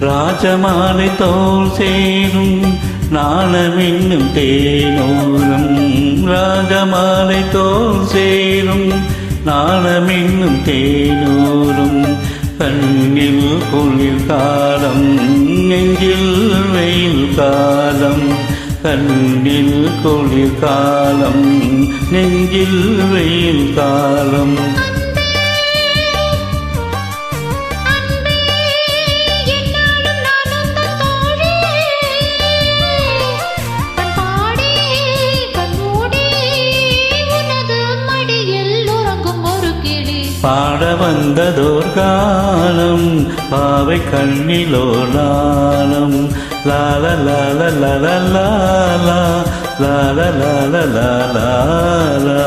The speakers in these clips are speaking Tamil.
ராஜமாலை தோல் சேரும் நாணமென்னும் தேனோரம். ராஜமாலை தோல் சேரும் நாணமென்னும் தேனோரும். கண்ணில் குளிர் காலம் நெஞ்சில் வெயில் காலம். கண்ணில் குளிர் காலம் நெஞ்சில் வெயில் காலம். பாட வந்ததோர் காலம் பாவை கண்ணிலோலாலம் லால லால லால லாலா லால லால லாலா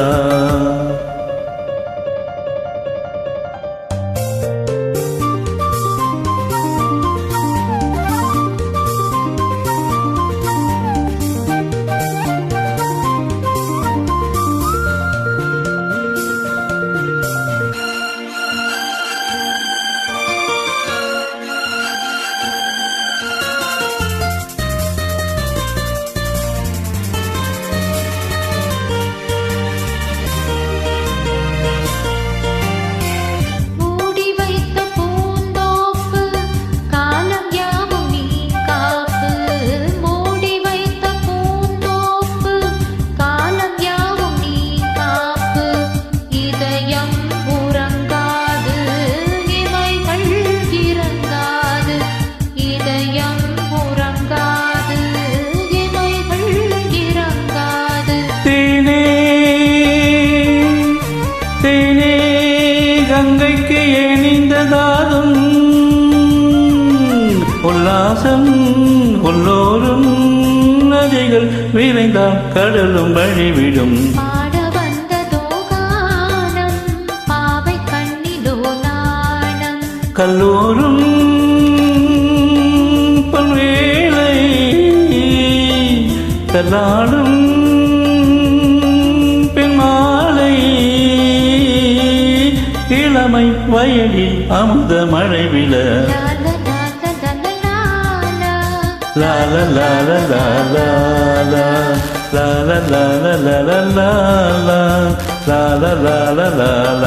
மேலே கங்கைக்கு ஏனிந்ததாதும் உல்லாசம் உள்ளோரும் நதிகள் விரைந்தால் கடலும் வழிவிடும். கல்லோரும் பல்வேளை கல்லாடும் வயலில் அமுத மழை விழ லால லால லால லால லால லால லால la la la